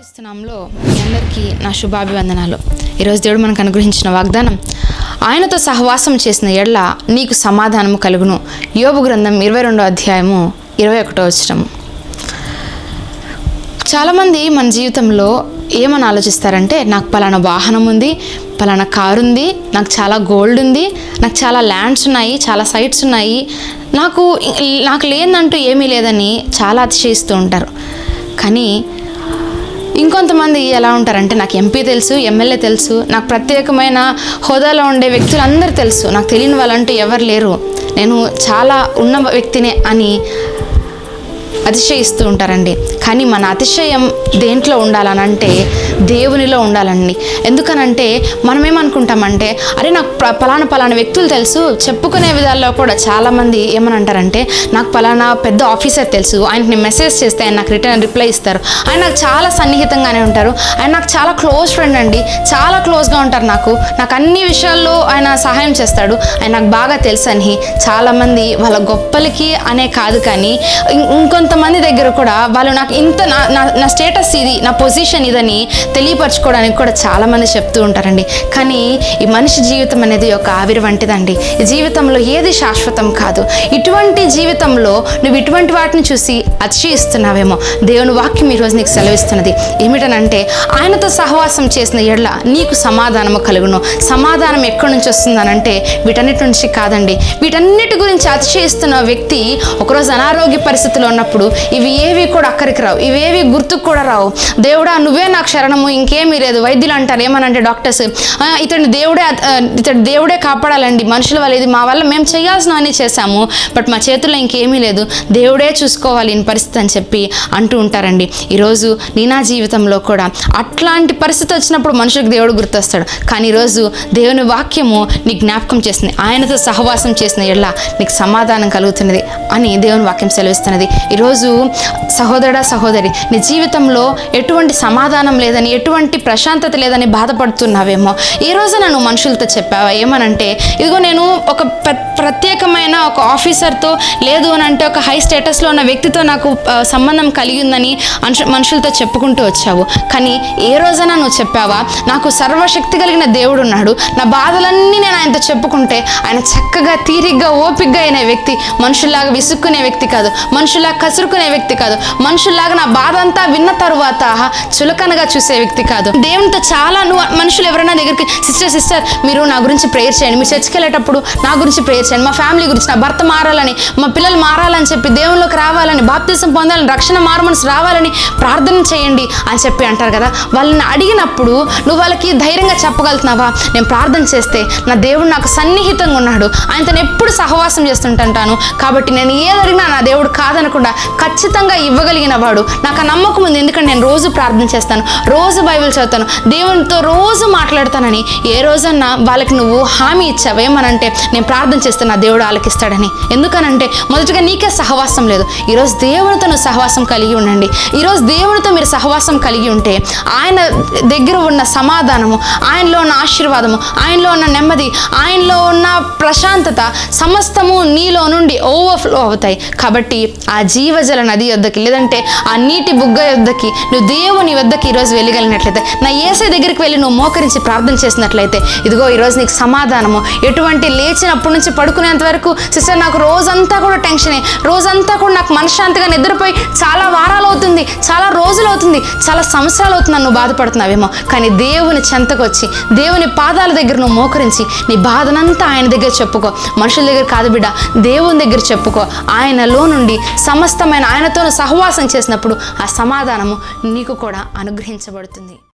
క్రీస్తునాంలో అందరికీ నా శుభాభివందనాలు. ఈరోజు దేవుడు మనకు అనుగ్రహించిన వాగ్దానం ఆయనతో సహవాసం చేసిన ఎడ్ల నీకు సమాధానము కలుగును. యోబు గ్రంథం ఇరవై రెండో అధ్యాయము ఇరవై ఒకటో వచ్చిన చాలామంది మన జీవితంలో ఏమని ఆలోచిస్తారంటే నాకు పలానా వాహనం ఉంది పలానా కారు ఉంది నాకు చాలా గోల్డ్ ఉంది నాకు చాలా ల్యాండ్స్ ఉన్నాయి చాలా సైట్స్ ఉన్నాయి. నాకు నాకు లేదంటూ ఏమీ లేదని చాలా అతిశయిస్తూ ఉంటారు. కానీ ఇంకొంతమంది ఎలా ఉంటారంటే నాకు ఎంపీ తెలుసు ఎమ్మెల్యే తెలుసు నాకు ప్రత్యేకమైన హోదాలో ఉండే వ్యక్తులు అందరూ తెలుసు. నాకు తెలియని వాళ్ళంటూ ఎవరు లేరు. నేను చాలా ఉన్న వ్యక్తినే అని అతిశయిస్తూ ఉంటారండి. కానీ మన అతిశయం దేంట్లో ఉండాలనంటే దేవునిలో ఉండాలండి. ఎందుకనంటే మనం ఏమనుకుంటామంటే అరే నాకు ప- పలానా పలానా వ్యక్తులు తెలుసు చెప్పుకునే విధాల్లో కూడా చాలామంది ఏమని అంటారంటే నాకు పలానా పెద్ద ఆఫీసర్ తెలుసు ఆయనకి నేను మెసేజ్ చేస్తే ఆయన నాకు రిటర్న్ రిప్లై ఇస్తారు. ఆయన నాకు చాలా సన్నిహితంగానే ఉంటారు. ఆయన నాకు చాలా క్లోజ్ ఫ్రెండ్ అండి. చాలా క్లోజ్గా ఉంటారు నాకు. నాకు అన్ని విషయాల్లో ఆయన సహాయం చేస్తాడు. ఆయన నాకు బాగా తెలుసు అని చాలామంది వాళ్ళ గొప్పలకి అనే కాదు కానీ ఇంకొంత కొంతమంది దగ్గర కూడా వాళ్ళు నాకు ఇంత నా నా నా స్టేటస్ ఇది నా పొజిషన్ ఇదని తెలియపరచుకోవడానికి కూడా చాలామంది చెప్తూ ఉంటారండి. కానీ ఈ మనిషి జీవితం అనేది ఒక ఆవిరి వంటిదండి. ఈ జీవితంలో ఏది శాశ్వతం కాదు. ఇటువంటి జీవితంలో నువ్వు ఇటువంటి వాటిని చూసి అతిశయిస్తున్నావేమో. దేవుని వాక్యం ఈరోజు నీకు సెలవిస్తున్నది. ఏమిటనంటే ఆయనతో సహవాసం చేసిన ఎడ్ల నీకు సమాధానము కలుగును. సమాధానం ఎక్కడి నుంచి వస్తుందనంటే వీటన్నిటి నుంచి కాదండి. వీటన్నిటి గురించి అతిశయిస్తున్న వ్యక్తి ఒకరోజు అనారోగ్య పరిస్థితిలో ఉన్నప్పుడు ఇవి ఏవి కూడా అక్కడికి రావు. ఇవేవి గుర్తుకు కూడా రావు. దేవుడా నువ్వే నాకు శరణము ఇంకేమీ లేదు. వైద్యులు అంటారు ఏమనంటే డాక్టర్స్ ఇతడు ఇతని దేవుడే ఇతడు దేవుడే కాపాడాలండి. మనుషుల వల్ల ఇది మా వల్ల మేము చేయాల్సిన అన్ని చేశాము. బట్ మా చేతుల్లో ఇంకేమీ లేదు. దేవుడే చూసుకోవాలి ఈ పరిస్థితి అని చెప్పి అంటూ ఉంటారండి. ఈరోజు నీ నా జీవితంలో కూడా అట్లాంటి పరిస్థితి వచ్చినప్పుడు మనుషులకు దేవుడు గుర్తొస్తాడు. కానీ ఈరోజు దేవుని వాక్యము నీ జ్ఞాపకం చేసింది ఆయనతో సహవాసం చేసిన ఎలా నీకు సమాధానం కలుగుతున్నది అని దేవుని వాక్యం సెలవిస్తున్నది. ఈరోజు సహోదరుడా సహోదరి నీ జీవితంలో ఎటువంటి సమాధానం లేదని ఎటువంటి ప్రశాంతత లేదని బాధపడుతున్నావేమో. ఈ రోజున నువ్వు మనుషులతో చెప్పావా? ఏమనంటే ఇదిగో నేను ఒక ప్ర- ప్రత్యేకమైన ఒక ఆఫీసర్తో లేదు అని అంటే ఒక హై స్టేటస్లో ఉన్న వ్యక్తితో నాకు సంబంధం కలిగి ఉందని మనుషులతో చెప్పుకుంటూ వచ్చావు. కానీ ఏ రోజైనా నువ్వు చెప్పావా నాకు సర్వశక్తి కలిగిన దేవుడు ఉన్నాడు. నా బాధలన్నీ నేను ఆయనతో చెప్పుకుంటే ఆయన చక్కగా తీరిగ్గా ఓపిగ్గా అయిన వ్యక్తి మనుషుల్లాగా విసుక్కునే వ్యక్తి కాదు. మనుషుల్లాగా విసురుకునే వ్యక్తి కాదు. మనుషుల్లాగా నా బాధ అంతా విన్న తరువాత చులకనగా చూసే వ్యక్తి కాదు. దేవునితో చాలా నువ్వు మనుషులు ఎవరైనా దగ్గరికి సిస్టర్ సిస్టర్ మీరు నా గురించి ప్రేయర్ చేయండి. మీరు చర్చికి వెళ్ళేటప్పుడు నా గురించి ప్రేయర్ చేయండి. మా ఫ్యామిలీ గురించి నా భర్త మారాలని మా పిల్లలు మారాలని చెప్పి దేవుళ్ళకి రావాలని బాప్తిసం పొందాలని రక్షణ మారుమనసు రావాలని ప్రార్థన చేయండి అని చెప్పి అంటారు కదా. వాళ్ళని అడిగినప్పుడు నువ్వు వాళ్ళకి ధైర్యంగా చెప్పగలుగుతున్నావా? నేను ప్రార్థన చేస్తే నా దేవుడు నాకు సన్నిహితంగా ఉన్నాడు. ఆయనతో ఎప్పుడు సహవాసం చేస్తుంటాను కాబట్టి నేను ఏది నా దేవుడు కాదనకుండా ఖచ్చితంగా ఇవ్వగలిగిన వాడు. నాకు ఆ నమ్మకం ఉంది ఎందుకంటే నేను రోజు ప్రార్థన చేస్తాను రోజు బైబిల్ చదువుతాను దేవునితో రోజు మాట్లాడతానని. ఏ రోజన్నా వాళ్ళకి నువ్వు హామీ ఇచ్చావు? ఏమనంటే నేను ప్రార్థన చేస్తే నా దేవుడు ఆలకిస్తాడని. ఎందుకనంటే మొదటగా నీకే సహవాసం లేదు. ఈరోజు దేవునితో నువ్వు సహవాసం కలిగి ఉండండి. ఈరోజు దేవునితో మీరు సహవాసం కలిగి ఉంటే ఆయన దగ్గర ఉన్న సమాధానము ఆయనలో ఉన్న ఆశీర్వాదము ఆయనలో ఉన్న నెమ్మది ఆయనలో ఉన్న ప్రశాంతత సమస్తము నీలో నుండి ఓవర్ఫ్లో అవుతాయి. కాబట్టి ఆ జీవ జీవజల నది వద్దకి లేదంటే ఆ నీటి బుగ్గ వద్దకి నువ్వు దేవుని వద్దకి ఈరోజు వెళ్ళగలిగినట్లయితే నా ఏసై దగ్గరికి వెళ్ళి నువ్వు మోకరించి ప్రార్థన చేసినట్లయితే ఇదిగో ఈరోజు నీకు సమాధానము. ఎటువంటి లేచినప్పటి నుంచి పడుకునేంత వరకు సిస్టర్ నాకు రోజంతా కూడా టెన్షనే. రోజంతా కూడా నాకు మనశ్శాంతిగా నిద్రపోయి చాలా వారాలు అవుతుంది చాలా రోజులు అవుతుంది చాలా సంవత్సరాలు అవుతుంది నువ్వు బాధపడుతున్నావేమో. కానీ దేవుని చెంతకు వచ్చి దేవుని పాదాల దగ్గర నువ్వు మోకరించి నీ బాధనంతా ఆయన దగ్గర చెప్పుకో. మనుషుల దగ్గర కాదు బిడ్డ దేవుని దగ్గర చెప్పుకో. ఆయనలో నుండి ఆయనతో సహవాసం చేసినప్పుడు ఆ సమాధానము నీకు కూడా అనుగ్రహించబడుతుంది.